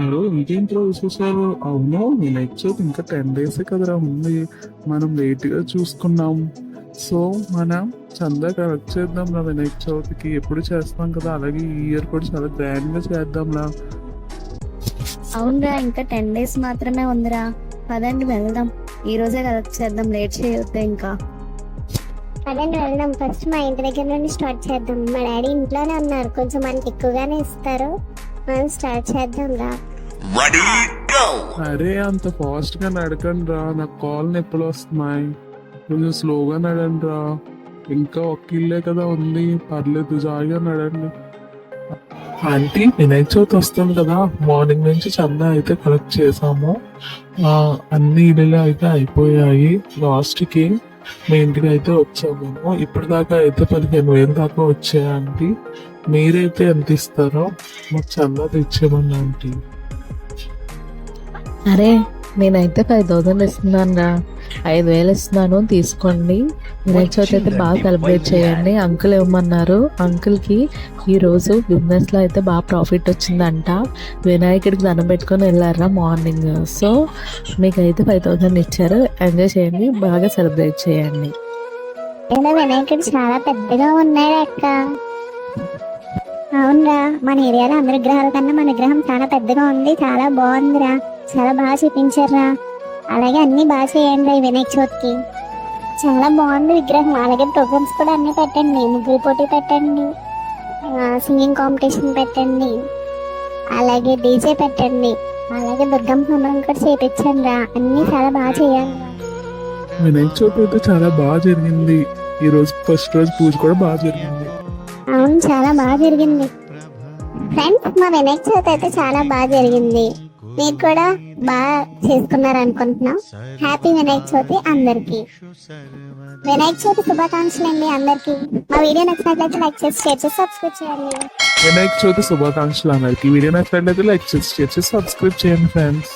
మీరు ఇంకేంట్రో విశేషాలు? అవును? వినాయక చవితి ఇంకా టెన్ డేసే కదరా ఉంది. మనం లేట్గా చూసుకున్నాం. సో మనం చందా కలెక్ట్ చేద్దాం రా వినాయక చవితికి. ఎప్పుడు చేస్తాం కదా? అలాగే ఈ ఇయర్ కూడా చాలా గ్రాండ్గా చేద్దాంలా అవునరా ఇంకా టెన్ డేస్ మాత్రమే ఉందిరా. పదండి వెళ్దాం. ఈ రోజే కలెక్ట్ చేద్దాం. లేట్ చేయొద్దు ఇంకా. పదండి వెళ్దాం. ఫస్ట్ మా ఇంటి దగ్గర నుండి స్టార్ట్ చేద్దాం. మా డాడీ ఇంట్లోనే ఉన్నారు. కొంచెం మనకి ఎక్కువగానే ఇస్తారు. మనం స్టార్ట్ చేద్దాం రా! అరే అంత ఫాస్ట్గా నడకండి రా. నాకు కాల్ నొప్పులు వస్తున్నాయి. కొంచెం స్లోగా నడండి రా. ఇంకా ఒక్క ఇల్లే కదా ఉంది. పర్లేదు జాయిగా నడండి. ఆంటీ వినాయక చవితి వస్తుంది కదా. మార్నింగ్ నుంచి చందా అయితే కలెక్ట్ చేసాము ఆ, అన్ని ఇళ్ళు అయితే అయిపోయాయి. లాస్ట్కి మీ ఇంటికి అయితే వచ్చాము మేము. ఇప్పటిదాకా అయితే పదిహేను వేలు దాకా వచ్చాయి ఆంటీ మీరైతే ఎంత ఇస్తారో మాకు చందా తెచ్చేమన్నా ఆంటీ అరే నేనైతే ఫైవ్ థౌసండ్ ఇస్తున్నాను రా ఐదు వేలు ఇస్తున్నాను తీసుకోండి. వినాయక చవితి అయితే బాగా సెలబ్రేట్ చేయండి. అంకుల్ ఇవ్వమన్నారు. అంకుల్కి ఈ రోజు బిజినెస్లో అయితే బాగా ప్రాఫిట్ వచ్చిందంట. వినాయకుడికి దండం పెట్టుకొని వెళ్ళారా మార్నింగ్ సో మీకు అయితే ఫైవ్ థౌసండ్ ఇచ్చారు. ఎంజాయ్ చేయండి. బాగా సెలబ్రేట్ చేయండి. వినాయకుడు చాలా పెద్దగా ఉన్నాడు అక్క. అవునరా మన ఏరియాలో అందరి విగ్రహాల కన్నా మన విగ్రహం చాలా పెద్దగా ఉంది. చాలా బాగుందిరా. చాలా బాగా చూపించారురా. అలాగే అన్ని బాగా చేయండి వినాయక చవితికి. చాలా బాగుంది విగ్రహం. అలాగే ప్రోగ్రామ్స్ కూడా అన్ని పెట్టండి. ముగ్గురు పోటీ పెట్టండి. సింగింగ్ కాంపిటీషన్ పెట్టండి. అలాగే డీజే పెట్టండి. అలాగే దుర్గమ్మ హోమం కూడా చేపించండి రా. అన్ని చాలా బాగా చేయండి వినాయక చవితి అయితే చాలా బాగా జరిగింది. ఈ రోజు ఫస్ట్ రోజు పూజ కూడా బాగా జరిగింది. అవును చాలా బాగా జరిగింది. ఫ్రెండ్స్ మా వినాయక చవితి అయితే చాలా బాగా జరిగింది. మీరు కూడా బాగా చేసుకున్నారు అనుకుంటున్నాం హ్యాపీ వినాయక చవితి అందరికి. వినాయక చవితి శుభాకాంక్షలు అండి అందరికి. మా వీడియో నచ్చినట్లయితే లైక్ చేసి షేర్ చేసి సబ్స్క్రైబ్ చేయండి. వినాయక చవితి శుభాకాంక్షలు అందరికి. వీడియో నచ్చినట్లయితే లైక్ చేసి షేర్ చేసి సబ్స్క్రైబ్ చేయండి ఫ్రెండ్స్